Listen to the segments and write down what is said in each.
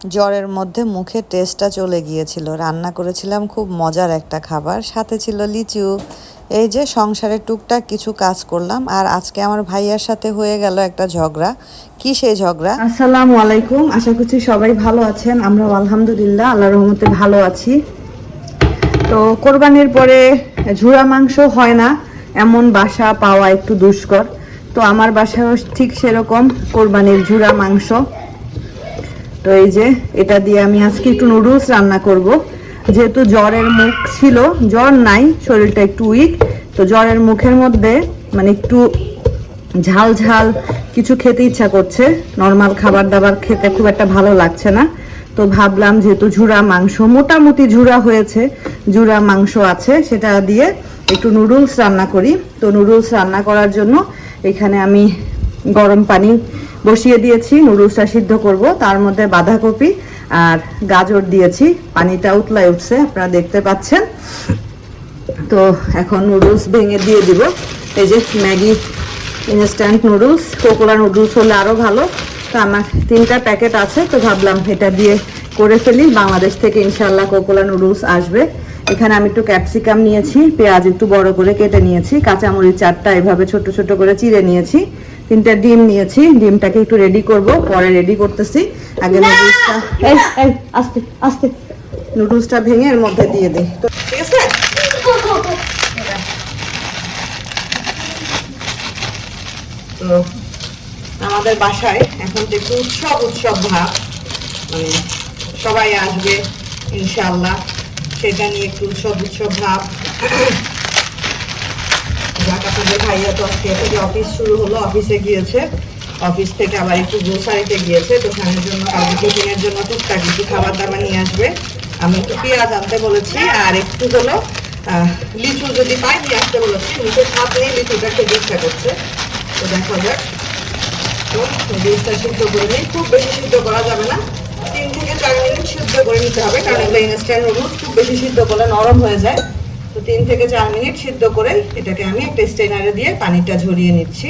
জ্বরের মধ্যে মুখে টেস্টটা চলে গিয়েছিল। রান্না করেছিলাম খুব মজার একটা খাবার, সাথে ছিল লিচু। এই যে সংসারের টুকটাক কিছু কাজ করলাম, আর আজকে আমার ভাইয়ার সাথে হয়ে গেল একটা ঝগড়া। কি সেই ঝগড়া? আসসালামু আলাইকুম, আশা করছি সবাই ভালো আছেন। আমরা আলহামদুলিল্লাহ আল্লাহ রহমতে ভালো আছি। তো কোরবানির পরে ঝুড়া মাংস হয় না, এমন বাসা পাওয়া একটু দুষ্কর। তো আমার বাসায়ও ঠিক সেরকম কোরবানির ঝুড়া মাংস। তো এই যে এটা দিয়ে আমি আজকে একটু নুডলস রান্না করব। যেহেতু জ্বরের মুখ ছিল, জ্বর নাই, শরীরটা একটু উইক তো জ্বরের মুখের মধ্যে মানে একটু ঝাল ঝাল কিছু খেতে ইচ্ছা করছে। নর্মাল খাবার দাবার খেতে খুব একটা ভালো লাগছে না। তো ভাবলাম যেহেতু ঝুরা মাংস, মোটামুটি ঝুরা হয়েছে, ঝুরা মাংস আছে, সেটা দিয়ে একটু নুডলস রান্না করি। তো নুডলস রান্না করার জন্য এখানে আমি গরম পানি বসিয়ে দিয়েছি, নুডলসটা সিদ্ধ করব, তার মধ্যে বাঁধাকপি আর গাজর দিয়েছি, পানিটা উতলায় উঠছে, আপনারা দেখতে পাচ্ছেন। তো এখন নুডলস ভেঙে দিয়ে দিব, এই যে Maggi instant noodles, Kokola noodles হলে আরও ভালো। তো আমার তিনটা প্যাকেট আছে, তো ভাবলাম এটা দিয়ে করে ফেলি, বাংলাদেশ থেকে ইনশাল্লাহ কোকোলা নুডলস আসবে। এখানে আমি একটু ক্যাপসিকাম নিয়েছি, পেঁয়াজ একটু বড় করে কেটে নিয়েছি, কাঁচামরিচ চারটা এভাবে ছোট ছোট করে চিড়ে নিয়েছি। তিনটা ডিম নিয়েছি ডিমটাকে একটু রেডি করব পরে রেডি করতেছি। আগে নুডলসটা আস্তে আস্তে। নুডলসটা ভেঙে এর মধ্যে দিয়ে দিই তো ঠিক আছে? তো আমাদের বাসায় এখন তো একটু উৎসব উৎসব ভাব। মানে সবাই আসবে ইনশাল্লাহ সেটা নিয়ে একটু উৎসব উৎসব ভাব। যাক ভাইয়া তো আজকে থেকে অফিস শুরু হলো অফিসে গিয়েছে। অফিস থেকে আবার একটু গ্রোসারিতে গিয়েছে দোকানের জন্য কালকে টিফিনের জন্য টুকটাক একটু খাবার দাবার নিয়ে আসবে। আমি একটু পেঁয়াজ আনতে বলেছি, আর একটু হলো লিচু যদি পাই নিয়ে আসতে বলেছি লিচুর স্বাদ নেই লিচুটা খেতে ইচ্ছা করছে। তো দেখা যাক। তো নুডলসটা সিদ্ধ করে নিই। খুব বেশি সিদ্ধ করা যাবে না। তিন থেকে চার মিনিট সিদ্ধ করে নিতে হবে, কারণ এগুলো ইনস্ট্যান্ট নুডলস খুব বেশি সিদ্ধ করলে নরম হয়ে যায়। তো তিন থেকে চার মিনিট সিদ্ধ করে এটাকে আমি একটা স্টেনারে দিয়ে পানিটা ঝরিয়ে নিচ্ছি।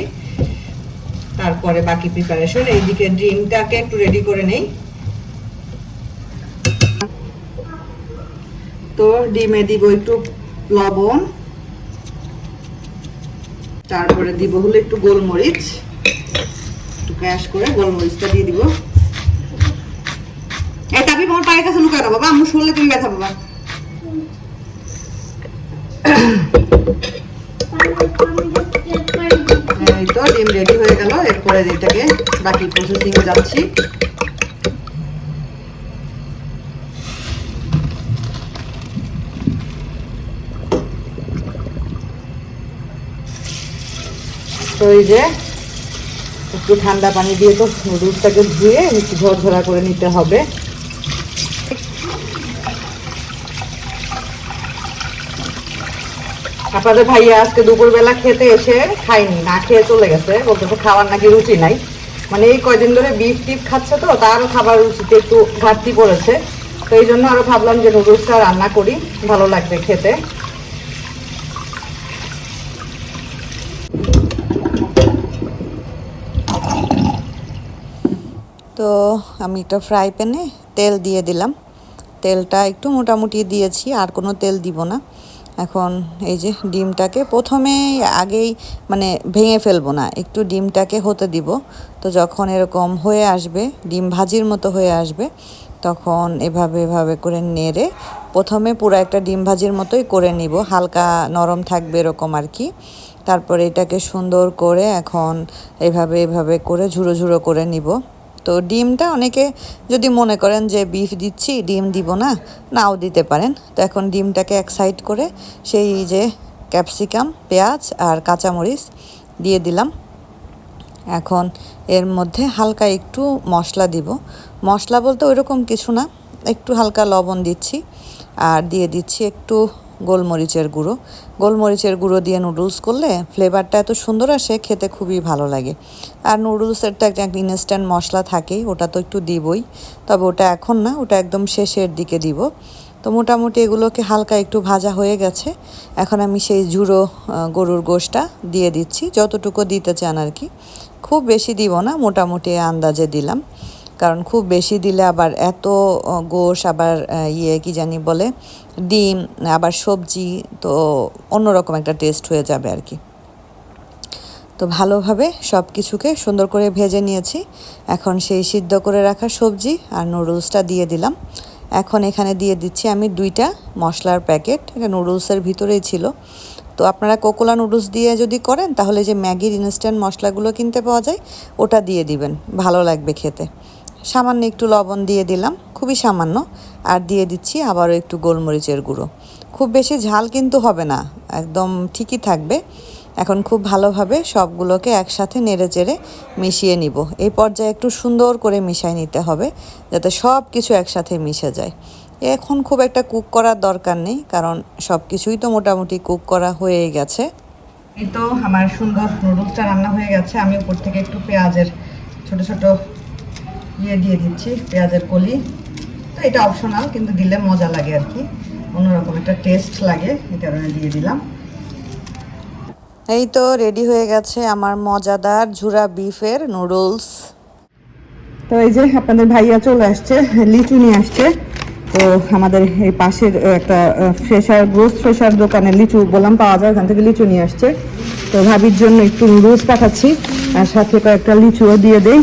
তারপরে বাকি প্রিপারেশন এইদিকে ডিমটাকে একটু রেডি করে নেই। তো ডিমে দিব একটু লবণ। তারপরে দিব হলো একটু গোলমরিচ। একটু ক্র্যাশ করে গোলমরিচটা দিয়ে দিব। এই তাবি আমার পায়ের কাছে লুকায় না বাবা, আমার শুনলে তুমি ব্যথা বাবা ডিম রেডি হয়ে গেল। এরপরে এটাকে বাকি যাচ্ছি। তো এই যে একটু ঠান্ডা পানি দিয়ে তো নুডলসটাকে ধুয়ে একটু ঝরঝরা করে নিতে হবে। আপনাদের ভাইয়া আজকে দুপুরবেলা খেতে এসে খায়নি, না খেয়ে চলে গেছে বলতেছে খাওয়ার নাকি রুচি নাই। মানে এই কয়দিন ধরে বিফ টিফ খাচ্ছে তো তারও খাবার রুচিতে একটু ঘাটতি পড়েছে। তো এই জন্য আরও ভাবলাম যে নুডলসটা রান্না করি, ভালো লাগবে খেতে। তো আমি একটা ফ্রাই প্যানে তেল দিয়ে দিলাম। তেলটা একটু মোটামুটি দিয়েছি, আর কোনো তেল দিব না। এখন এই যে ডিমটাকে প্রথমে আগেই মানে ভেঙে ফেলব না, একটু ডিমটাকে হতে দিব। তো যখন এরকম হয়ে আসবে, ডিম ভাজির মতো হয়ে আসবে, তখন এভাবে এভাবে করে নেড়ে প্রথমে পুরো একটা ডিম ভাজির মতোই করে নিব, হালকা নরম থাকবে এরকম আর কি। তারপরে এটাকে সুন্দর করে এখন এভাবে এভাবে করে ঝুড়ো ঝুড়ো করে নিব। তো ডিমটা অনেকে যদি মনে করেন যে বিফ দিচ্ছি, ডিম দিব না, নাও দিতে পারেন। তো এখন ডিমটাকে এক সাইড করে সেই যে ক্যাপসিকাম পেঁয়াজ আর কাঁচামরিচ দিয়ে দিলাম। এখন এর মধ্যে হালকা একটু মশলা দিব। মশলা বলতে ওইরকম কিছু না, একটু হালকা লবণ দিচ্ছি আর দিয়ে দিচ্ছি একটু গোলমরিচের গুঁড়ো। গোলমরিচের গুঁড়ো দিয়ে নুডলস করলে ফ্লেভারটা এত সুন্দর আসে, খেতে খুবই ভালো লাগে। আর নুডলসের তো একটা ইনস্ট্যান্ট মশলা থাকেই, ওটা তো একটু দিবই। তবে ওটা এখন না, ওটা একদম শেষের দিকে দিব। তো মোটামুটি এগুলোকে হালকা একটু ভাজা হয়ে গেছে। এখন আমি সেই জুড়ো গরুর গোশটা দিয়ে দিচ্ছি। যতটুকু দিতে চান আর কি। খুব বেশি দিব না, মোটামুটি আন্দাজে দিলাম। কারণ খুব বেশি দিলে আবার এত গোশ, আবার ইয়ে কি জানি বলে, ডিম, আবার সবজি, তো অন্যরকম একটা টেস্ট হয়ে যাবে আর কি। তো ভালোভাবে সব কিছুকে সুন্দর করে ভেজে নিয়েছি। এখন সেই সিদ্ধ করে রাখা সবজি আর নুডলসটা দিয়ে দিলাম। এখন এখানে দিয়ে দিচ্ছি আমি দুইটা মশলার প্যাকেট, এটা নুডলসের ভিতরেই ছিল। তো আপনারা কোকোলা নুডলস দিয়ে যদি করেন, তাহলে যে ম্যাগির ইনস্ট্যান্ট মশলাগুলো কিনতে পাওয়া যায়, ওটা দিয়ে দিবেন। ভালো লাগবে খেতে। সামান্য একটু লবণ দিয়ে দিলাম, খুবই সামান্য। আর দিয়ে দিচ্ছি আবারও একটু গোলমরিচের গুঁড়ো। খুব বেশি ঝাল কিন্তু হবে না, একদম ঠিকই থাকবে। এখন খুব ভালোভাবে সবগুলোকে একসাথে নেড়ে চেড়ে মিশিয়ে নিব। এই পর্যায়ে একটু সুন্দর করে মিশাই নিতে হবে, যাতে সব কিছু একসাথে মিশে যায়। এখন খুব একটা কুক করার দরকার নেই, কারণ সব কিছুই তো মোটামুটি কুক করা হয়ে গেছে। এই তো আমার সুন্দর নুডলসটা রান্না হয়ে গেছে। আমি উপর থেকে একটু পেঁয়াজের ছোট ছোট ইয়ে দিয়ে দিচ্ছি পেঁয়াজের কলি। তো এটা অপশনাল কিন্তু দিলে মজা লাগে আর কি। অন্যরকম একটা টেস্ট লাগে এই কারণে দিয়ে দিলাম। এই তো রেডি হয়ে গেছে আমার মজাদার ঝুরা বিফের নুডলস তো এই যে আপনাদের ভাইয়া চলে আসছে লিচু নিয়ে আসছে। তো আমাদের এই পাশের একটা ফ্রেশার গ্রোস ফ্রেশার দোকানে লিচু বললাম পাওয়া যায় ওখান থেকে লিচু নিয়ে আসছে। তো ভাবির জন্য একটু নুডলস পাঠাচ্ছি আর সাথে কয়েকটা লিচুও দিয়ে দেই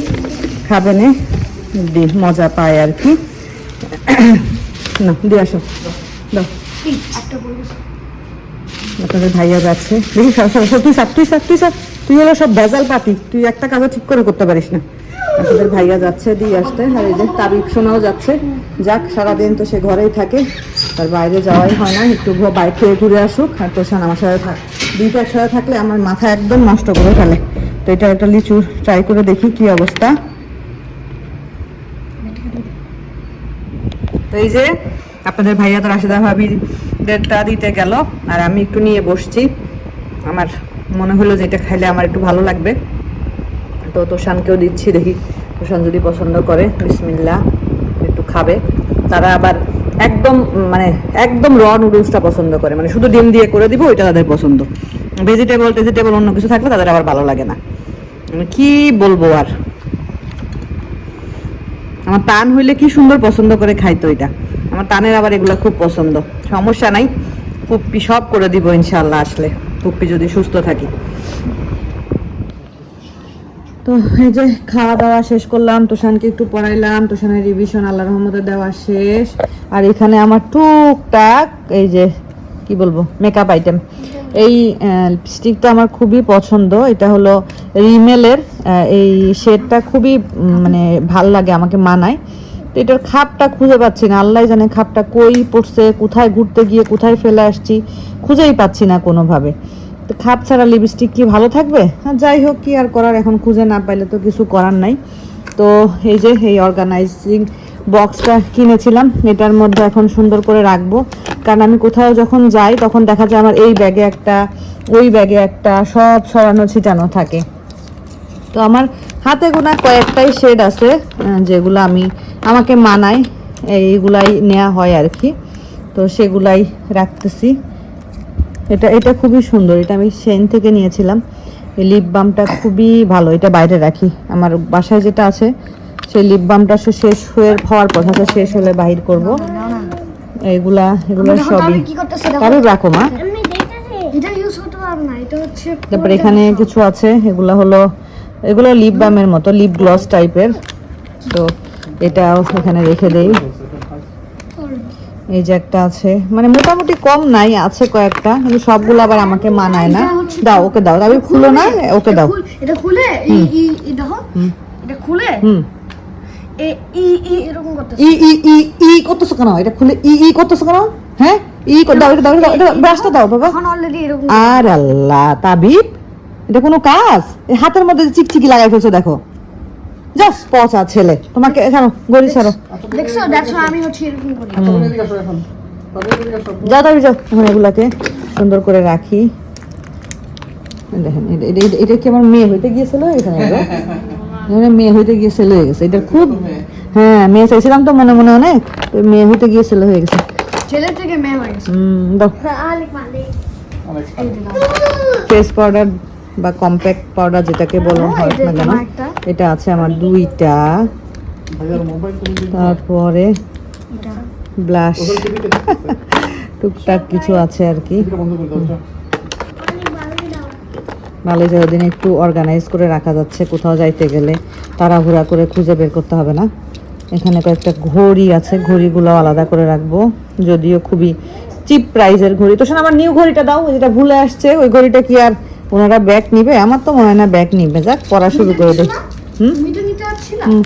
খাবেনে। মজা পায় আর কি। না দিয়ে আসো। দাও। আপনাদের ভাইয়া যাচ্ছে দেখি তুই সাপ তুই সাপ তুই সাপ তুই হলো সব ভেজাল পাতি। তুই একটা কাজও ঠিক করে করতে পারিস না। আপনাদের ভাইয়া যাচ্ছে দিয়ে আসতে। আর এই যে তাবিব শোনাও যাচ্ছে। যাক সারাদিন তো সে ঘরেই থাকে। তার বাইরে যাওয়াই হয় না। একটু বাইরে থেকে ঘুরে আসুক। আর তোষান আমার সাথে থাক দুইটা একসাথে থাকলে আমার মাথা একদম নষ্ট করে ফেলে। তো এটা একটা লিচু ট্রাই করে দেখি কি অবস্থা। তো এই যে আপনাদের ভাইয়া তো রাশেদা দেড়টা দিতে গেল, আর আমি একটু নিয়ে বসছি। আমার মনে হলো যে এটা খাইলে আমার একটু ভালো লাগবে। তো তোষানকেও দিচ্ছি, দেখি তোষান যদি পছন্দ করে বিসমিল্লা একটু খাবে। তারা আবার একদম মানে একদম র নুডলসটা পছন্দ করে। মানে শুধু ডিম দিয়ে করে দিব, ওইটা তাদের পছন্দ। ভেজিটেবল টেজিটেবল অন্য কিছু থাকলে তাদের আবার ভালো লাগে না। কি বলব আর? আমার টান হইলে কি সুন্দর পছন্দ করে খাইতো এটা? আমার টানের আবার এগুলো খুব পছন্দ। সমস্যা নাই। পুপ্পি সব করে দিব ইনশাল্লাহ আসলে। পুপ্পি যদি সুস্থ থাকি। তো এই যে খাওয়া দাওয়া শেষ করলাম, তোষানকে একটু পড়াইলাম। তোষানের রিভিশন আল্লাহ রহমতে দেওয়া শেষ। আর এখানে আমার টুকটাক এই যে, কি বলব মেকআপ আইটেম এই লিপস্টিকটা আমার খুবই পছন্দ। এটা হলো রিমেলের এই শেডটা খুবই মানে ভালো লাগে, আমাকে মানায়। তো এটার খাপটা খুঁজে পাচ্ছি না, আল্লাহ জানে খাপটা কই পড়ছে, কোথায় ঘুরতে গিয়ে কোথায় ফেলে আসছি, খুঁজেই পাচ্ছি না কোনোভাবে। তো খাপ ছাড়া লিপস্টিক কি ভালো থাকবে? হ্যাঁ যাই হোক, কি আর করার, এখন খুঁজে না পাইলে তো কিছু করার নাই। তো এই যে, এই অর্গানাইজিং বক্সটা কিনেছিলাম। এটার মধ্যে এখন সুন্দর করে রাখব। কারণ আমি কোথাও যখন যাই, তখন দেখা যায় আমার এই ব্যাগে একটা, ওই ব্যাগে একটা, সব ছড়ানো ছিটানো থাকে। তো আমার হাতে গোনা কয়েকটাই শেড আছে যেগুলো আমি, আমাকে মানাই এইগুলাই নেওয়া হয় আর কি। তো সেগুলাই রাখতেছি। এটা এটা খুবই সুন্দর। এটা আমি সেন থেকে নিয়েছিলাম। এই লিপ বামটা খুবই ভালো। এটা বাইরে রাখি। আমার বাসায় যেটা আছে সেই লিপ বামটা সে শেষ হয়ে হওয়ার কথা শেষ হলে বাহির করব। এগুলা এগুলা সবই। কি করতেছে কারও রাখো মা। এটা ইউজ করতে পারব না এটা হচ্ছে তারপর এখানে কিছু আছে এগুলো হলো এগুলো লিপ বামের মতো লিপ গ্লস টাইপের তো এটাও এখানে রেখে দেই। এই যে একটা আছে মানে মোটামুটি কম নাই আছে কয়েকটা কিন্তু সবগুলো আবার আমাকে মানায় না। দাও ওকে দাও তবে খুলো না ওকে দাও। এটা খুলে এটা খুলে হুম। এ ই ই এরকম করতেছে। ই ই ই ই করতেছো কেন? এটা খুলে ই ই করতেছো কেন? হ্যাঁ? ই কর- দাও এটা দাও এটা দাও, ব্রাশটা দাও বাবা। এখন অলরেডি এরকম আর আল্লাহ তাবিব এটা কোনো কাজ? এই হাতের মধ্যে চিকচিকি লাগাই ফেলছো দেখো। জাস্ট পচা ছেলে। তোমাকে ছাড়ো গড়ি ছাড়ো। দেখছ দেখছ আমি হচ্ছে এরকম করি। যাও তবে যাও। এখন এগুলাকে সুন্দর করে রাখি। দেখেন এটা- এটা- কি আমার মেয়ে হইতে গিয়েছিল? এখানে মেয়ে হইতে গিয়ে ছেলে হয়ে গেছে। এটা খুব হ্যাঁ মেয়ে চাইছিলাম তো মনে মনে অনেক মেয়ে হইতে গিয়ে ছেলে হয়ে গেছে। ছেলে থেকে মেয়ে হয়ে গেছে। হুম দাও। ফেস পাউডার বা কম্প্যাক্ট পাউডার যেটাকে বলো হয় না কেন? এটা আছে আমার দুইটা। তারপরে ব্লাশ টুকটাক কিছু আছে আর কি। যে ওদিন একটু অর্গানাইজ করে রাখা যাচ্ছে কোথাও যাইতে গেলে। তাড়াহুড়া করে খুঁজে বের করতে হবে না। এখানে কয়েকটা ঘড়ি আছে ঘড়িগুলো আলাদা করে রাখব। যদিও খুবই চিপ প্রাইজের ঘড়ি। তো শোন আমার নিউ ঘড়িটা দাও যেটা ভুলে আসছে ওই ঘড়িটা কি আর ওনারা ব্যাগ নিবে? আমার তো মনে হয় না ব্যাগ নিবে। যাক পড়া শুরু করে দেয় হুম?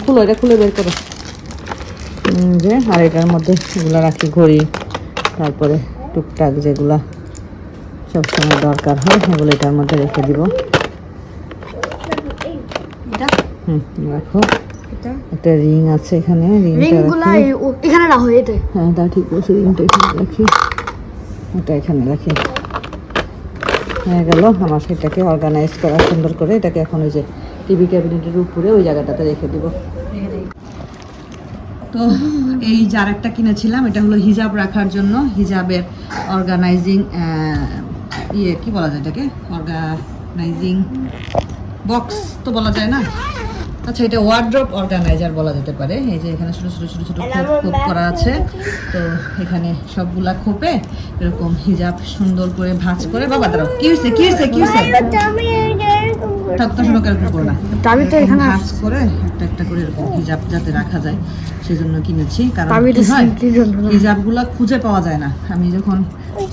খুলো এটা খুলে বের করো। যে আর এটার মধ্যে এগুলো রাখি ঘড়ি তারপরে টুকটাক যেগুলা সবসময় দরকার হয় সেগুলো এটার মধ্যে রেখে দিব। হুম রাখো একটা রিং আছে এখানে রিংটা রাখো। হ্যাঁ তা ঠিক রিংটা এখানে রাখি। এটা এখানে রাখি। হয়ে গেল আমার সেটাকে অর্গানাইজ করা সুন্দর করে। এটাকে এখন ওই যে টিভি ক্যাবিনেটের উপরে ওই জায়গাটাতে রেখে দিব। তো এই যার একটা কিনেছিলাম এটা হলো হিজাব রাখার জন্য হিজাবের অর্গানাইজিং ইয়ে কি বলা যায় এটাকে? অর্গানাইজিং বক্স তো বলা যায় না? আচ্ছা এটা ওয়ার্ড্রপ অর্গানাইজার বলা যেতে পারে। এই যে এখানে ছোটো ছোটো ছোটো ছোটো খোপ খোপ করা আছে। তো এখানে সবগুলা খোপে এরকম হিজাব সুন্দর করে ভাঁজ করে বাবা দাঁড়াও কি হয়েছে কি হয়েছে কি হয়েছে থাক তো শোনো কেরকম করো না। এখানে ভাঁজ করে একটা একটা করে এরকম হিজাব যাতে রাখা যায় সেজন্য কিনেছি। কারণ চাবিটা কি সিলকির জন্য না। হিজাবগুলা খুঁজে পাওয়া যায় না। আমি যখন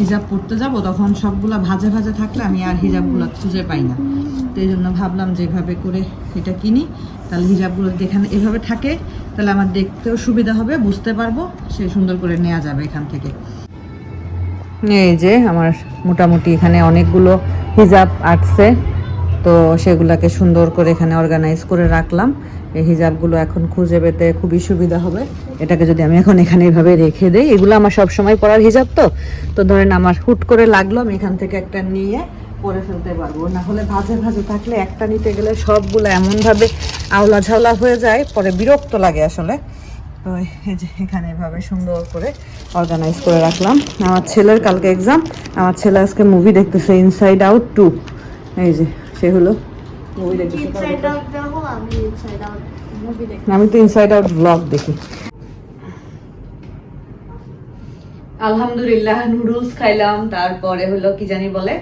হিজাব পড়তে যাব তখন সবগুলা ভাজে ভাজে থাকলে আমি আর হিজাবগুলা খুঁজে পাই না। তো এই জন্য ভাবলাম যেভাবে করে এটা কিনি। তাহলে হিজাবগুলো যেখানে এভাবে থাকে তাহলে আমার দেখতেও সুবিধা হবে বুঝতে পারব সে সুন্দর করে নেওয়া যাবে এখান থেকে। এই যে আমার মোটামুটি এখানে অনেকগুলো হিজাব আসছে। তো সেগুলোকে সুন্দর করে এখানে অর্গানাইজ করে রাখলাম। এই হিজাবগুলো এখন খুঁজে পেতে খুবই সুবিধা হবে। এটাকে যদি আমি এখন এখানে এইভাবে রেখে দেই, এগুলো আমার সব সময় পরার হিজাব তো। তো ধরেন আমার হুট করে লাগল, আমি এখান থেকে একটা নিয়ে পরে ফেলতে পারব। না হলে ভাজে ভাজে থাকলে একটা নিতে গেলে সবগুলো এমনভাবে আওলা ঝাওলা হয়ে যায়, পরে বিরক্ত লাগে আসলে। তো এই যে এখানে এভাবে সুন্দর করে অর্গানাইজ করে রাখলাম। আমার ছেলের কালকে এক্সাম আমার ছেলে আজকে মুভি দেখতেছে ইনসাইড আউট টু এই যে সে হলো। আমি ইনসাইড আউট মুভি দেখি। আমি তো ইনসাইড আউট ব্লগ দেখি। আলহামদুলিল্লাহ নুডলস খাইলাম তারপরে হলো কি জানি বলে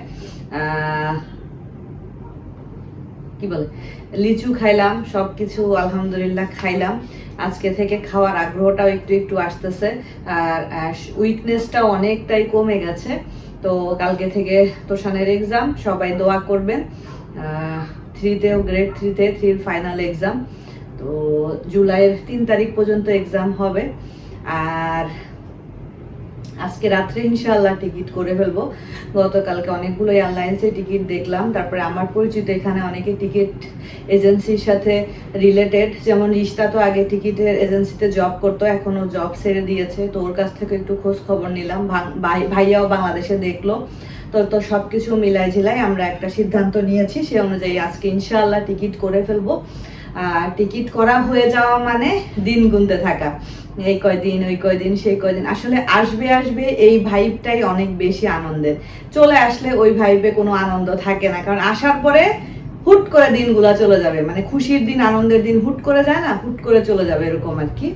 কি বলে লিচু খাইলাম সব কিছু আলহামদুলিল্লাহ খাইলাম। আজকে থেকে খাওয়ার আগ্রহটাও একটু একটু আসতেছে আর উইকনেসটাও অনেকটাই কমে গেছে। তো কালকে থেকে তোষানের এক্সাম সবাই দোয়া করবেন। থ্রিতেও গ্রেড থ্রিতে থ্রির ফাইনাল এক্সাম তো জুলাইয়ের তিন তারিখ পর্যন্ত এক্সাম হবে। আর আজকে রাত্রে ইনশাআল্লাহ টিকিট করে ফেলব। গতকালকে অনেকগুলো এয়ারলাইন্সে টিকিট দেখলাম। তারপরে আমার পরিচিত এখানে অনেকে টিকিট এজেন্সির সাথে রিলেটেড যেমন রিস্তা তো আগে টিকিটের এজেন্সিতে জব করতো, এখনও জব ছেড়ে দিয়েছে। তো ওর কাছ থেকে একটু খোঁজ খবর নিলাম। ভাইয়াও বাংলাদেশে দেখল। তো তো সব কিছু মিলাই ঝিলাই আমরা একটা সিদ্ধান্ত নিয়েছি, সে অনুযায়ী আজকে ইনশাআল্লাহ টিকিট করে ফেলব। আর টিকিট করা হয়ে যাওয়া মানে দিন গুনতে থাকা। এই কয়দিন, ওই কয়দিন, সেই কয়দিন। আসলে আসবে আসবে এই ভাইবটাই অনেক বেশি আনন্দের। চলে আসলে ওই ভাইবে কোনো আনন্দ থাকে না, কারণ আসার পরে হুট করে দিনগুলা চলে যাবে। মানে খুশির দিন, আনন্দের দিন হুট করে যায় না, হুট করে চলে যাবে এরকম আর কি।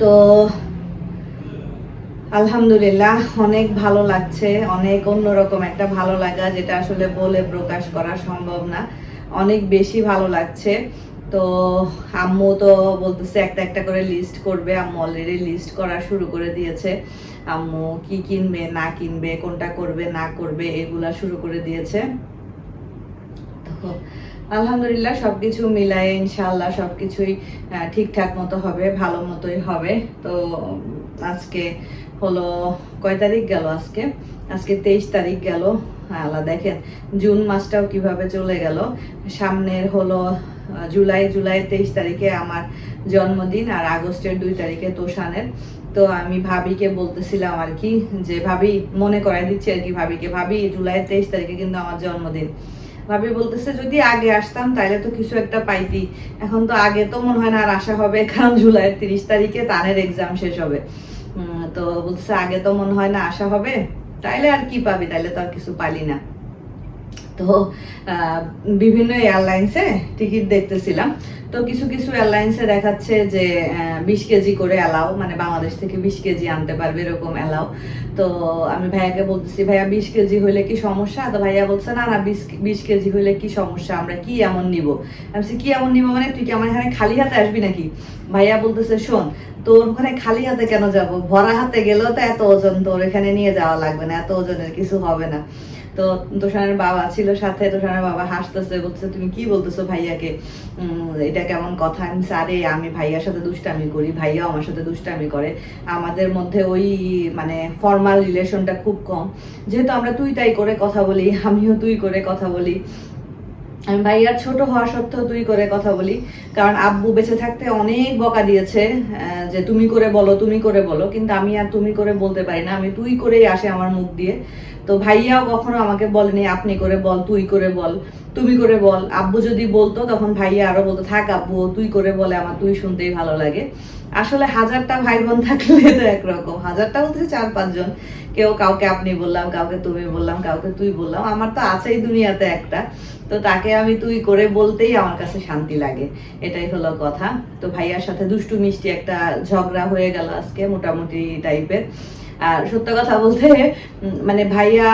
তো আলহামদুলিল্লাহ অনেক ভালো লাগছে অনেক অন্যরকম একটা ভালো লাগা যেটা আসলে বলে প্রকাশ করা সম্ভব না। অনেক বেশি ভালো লাগছে। তো আম্মু তো বলতেছে একটা একটা করে লিস্ট করবে আম্মু অলরেডি লিস্ট করা শুরু করে দিয়েছে। আম্মু কি কিনবে না কিনবে কোনটা করবে না করবে এগুলা শুরু করে দিয়েছে। তো আলহামদুলিল্লাহ সবকিছু মিলায়ে ইনশাল্লাহ সবকিছুই আহ, ঠিকঠাক মতো হবে ভালো মতোই হবে। তো আজকে হলো কয় তারিখ গেল আজকে? আজকে তেইশ তারিখ গেল। আল্লাহ দেখেন, জুন মাসটাও কীভাবে চলে গেল। সামনের হলো জুলাই জুলাই তেইশ তারিখে আমার জন্মদিন আর আগস্টের দুই তারিখে তোষানের। তো আমি ভাবিকে বলতেছিলাম আর কি, যে ভাবি মনে করাই দিচ্ছি আর কি ভাবিকে, ভাবি, জুলাই তেইশ তারিখে কিন্তু আমার জন্মদিন। ভাবি বলতেছে, যদি আগে আসতাম তাহলে তো কিছু একটা পাইতি। এখন তো আগে তো মনে হয় না আর আসা হবে, কারণ জুলাই তিরিশ তারিখে তানের এক্সাম শেষ হবে। তো বলছে, আগে তো মনে হয় না আসা হবে। তাইলে আর কি পাবি? তাইলে তো আর কিছু পালি না। তো বিভিন্ন এয়ারলাইন্সে টিকিট দেখতেছিলাম। তো কিছু কিছু এয়ারলাইন্সে দেখাচ্ছে যে বিশ কেজি করে অ্যালাও মানে বাংলাদেশ থেকে বিশ কেজি আনতে পারবে এরকম অ্যালাও তো আমি ভাইয়াকে বলতেছি, ভাইয়া, বিশ কেজি হইলে কি সমস্যা? তো ভাইয়া বলছে, না না, বিশ বিশ কেজি হইলে কি সমস্যা? আমরা কি এমন নিব? আমি কি এমন নিব মানে তুই কি আমার এখানে খালি হাতে আসবি নাকি? ভাইয়া বলতেছে, শোন, তোর ওখানে খালি হাতে কেন যাব? ভরা হাতে গেলেও তো এত ওজন তোর এখানে নিয়ে যাওয়া লাগবে না, এত ওজনের কিছু হবে না। তো তোষানের বাবা ছিল সাথে, তোষানের বাবা হাসতেছে বলছে তুমি কি বলতেছো ভাইয়াকে? এটা কেমন কথা? আমি আরে, আমি ভাইয়ার সাথে দুষ্টামি করি ভাইয়াও আমার সাথে দুষ্টামি করে। আমাদের মধ্যে ওই মানে ফর্মাল রিলেশনটা খুব কম। যেহেতু আমরা তুই তাই করে কথা বলি, আমিও তুই করে কথা বলি। আমি ভাইয়ার ছোট হওয়া সত্ত্বেও তুই করে কথা বলি। কারণ আব্বু বেঁচে থাকতে অনেক বকা দিয়েছে যে, তুমি করে বলো, তুমি করে বলো। কিন্তু আমি আর তুমি করে বলতে পারি না। আমি তুই করেই আসে আমার মুখ দিয়ে। তো ভাইয়াও কখনো আমাকে বলেনি, আপনি করে বল, তুই করে বল, তুমি করে বল। আব্বু যদি বলতো, তখন ভাইয়া আরও বলতো, থাক আব্বু, তুই করে বলে আমার, তুই শুনতেই ভালো লাগে। আসলে হাজারটা ভাই বোন থাকলে তো একরকম। হাজারটা বলতে চার পাঁচজন। কেউ কাউকে আপনি বললাম, কাউকে তুমি বললাম, কাউকে তুই বললাম। আমার তো আছেই দুনিয়াতে একটা। তো তাকে আমি তুই করে বলতেই আমার কাছে শান্তি লাগে। এটাই হলো কথা। তো ভাইয়ার সাথে দুষ্টু মিষ্টি একটা ঝগড়া হয়ে গেল আজকে মোটামুটি টাইপের আর সত্য কথা বলতে মানে ভাইয়া,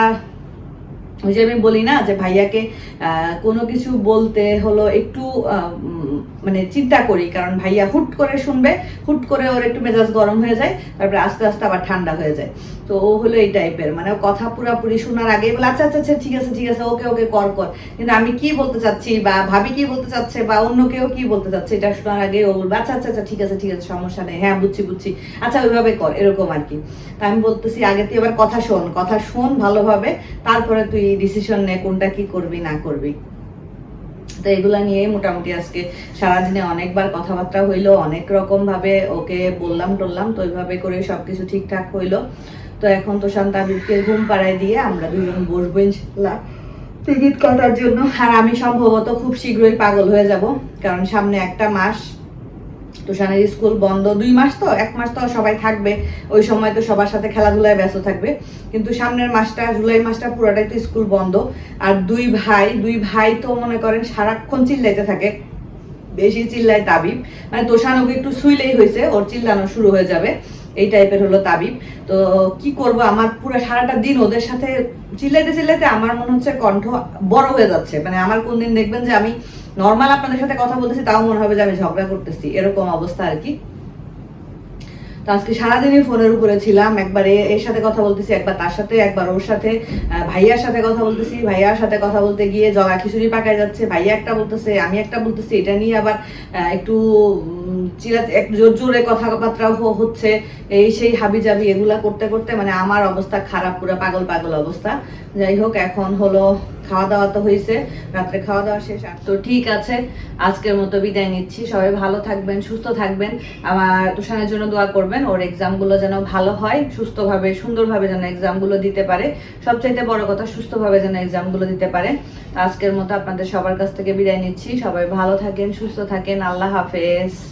ওই যে আমি বলি না যে ভাইয়াকে কোনো কিছু বলতে হলো একটু মানে চিন্তা করি, কারণ ভাইয়া হুট করে শুনবে, হুট করে ওর একটু মেজাজ গরম হয়ে যায়, তারপরে আস্তে আস্তে আবার ঠান্ডা হয়ে যায়। তো ও হলো এই টাইপের মানে কথা পুরাপুরি শোনার আগে বলে আচ্ছা আচ্ছা আচ্ছা ঠিক আছে ঠিক আছে, ওকে ওকে, কর কর। কিন্তু আমি কি বলতে চাচ্ছি বা ভাবি কি বলতে চাচ্ছে বা অন্য কেউ কি বলতে চাচ্ছে, এটা শোনার আগে ও বলবে আচ্ছা আচ্ছা আচ্ছা ঠিক আছে ঠিক আছে, সমস্যা নেই হ্যাঁ বুঝছি বুঝছি। আচ্ছা ওইভাবে কর, এরকম আর কি। তা আমি বলতেছি, আগে তুই এবার কথা শোন কথা শোন ভালোভাবে, তারপরে তুই ডিসিশন নে কোনটা কি করবি, না করবি। তো এগুলো নিয়েই মোটামুটি আজকে সারাদিনে অনেকবার কথাবার্তা হইল, অনেক রকম ভাবে ওকে বললাম টললাম, তো ওইভাবে করে সবকিছু ঠিকঠাক হইল। তো এখন তো শান্তাবিরকে ঘুম পাড়ায় দিয়ে আমরা দুজন বসবো ইনশাল্লাহ টিকিট কাটার জন্য। আর আমি সম্ভবত খুব শীঘ্রই পাগল হয়ে যাব, কারণ সামনে একটা মাস তুষানের স্কুল বন্ধ, দুই মাস তো, এক মাস তো সবাই থাকবে। ওই সময় তো সবার সাথে খেলাধুলায় ব্যস্ত থাকবে। কিন্তু সামনের মাসটা, জুলাই মাসটা পুরোটাই তো স্কুল বন্ধ। আর দুই ভাই দুই ভাই তো মনে করেন সারাক্ষণ চিল্লাইতে থাকে। বেশি চিল্লায় তাবিব। মানে তোষান ওকে একটু শুইলেই হয়েছে ওর চিল্লানো শুরু হয়ে যাবে। এই টাইপের হলো তাবিব। তো কি করব? আমার পুরো সারাটা দিন ওদের সাথে চিল্লাইতে চিল্লাইতে আমার মনে হচ্ছে কণ্ঠ বড় হয়ে যাচ্ছে। মানে আমার কোন দিন দেখবেন যে আমি নর্মাল আপনাদের সাথে কথা বলতেছি, তাও মনে হবে যে আমি ঝগড়া করতেছি। এরকম অবস্থা আর কি। তো আজকে সারাদিনই ফোনের উপরে ছিলাম। একবার এর সাথে কথা বলতেছি, একবার তার সাথে, একবার ওর সাথে ভাইয়ার সাথে কথা বলতেছি। ভাইয়ার সাথে কথা বলতে গিয়ে জগা খিচুড়ি পাকায় যাচ্ছে, ভাইয়া একটা বলতেছে, আমি একটা বলতেছি, এটা নিয়ে আবার একটু চিরা একটু জোর জোরে কথাবার্তা হচ্ছে। এই সেই হাবি জাবি এগুলা করতে করতে মানে আমার অবস্থা খারাপ, পুরো পাগল পাগল অবস্থা। যাই হোক এখন হলো খাওয়া দাওয়া তো হয়েছে রাত্রে খাওয়া দাওয়া শেষ। আর তো ঠিক আছে, আজকের মতো বিদায় নিচ্ছি। সবাই ভালো থাকবেন, সুস্থ থাকবেন। আমার তুষানের জন্য দোয়া করবেন, ওর এক্সামগুলো যেন ভালো হয়, সুস্থভাবে, সুন্দরভাবে যেন এক্সামগুলো দিতে পারে। সবচাইতে বড় কথা, সুস্থভাবে যেন এক্সামগুলো দিতে পারে। আজকের মতো আপনাদের সবার কাছ থেকে বিদায় নিচ্ছি। সবাই ভালো থাকেন, সুস্থ থাকেন। আল্লাহ হাফেজ।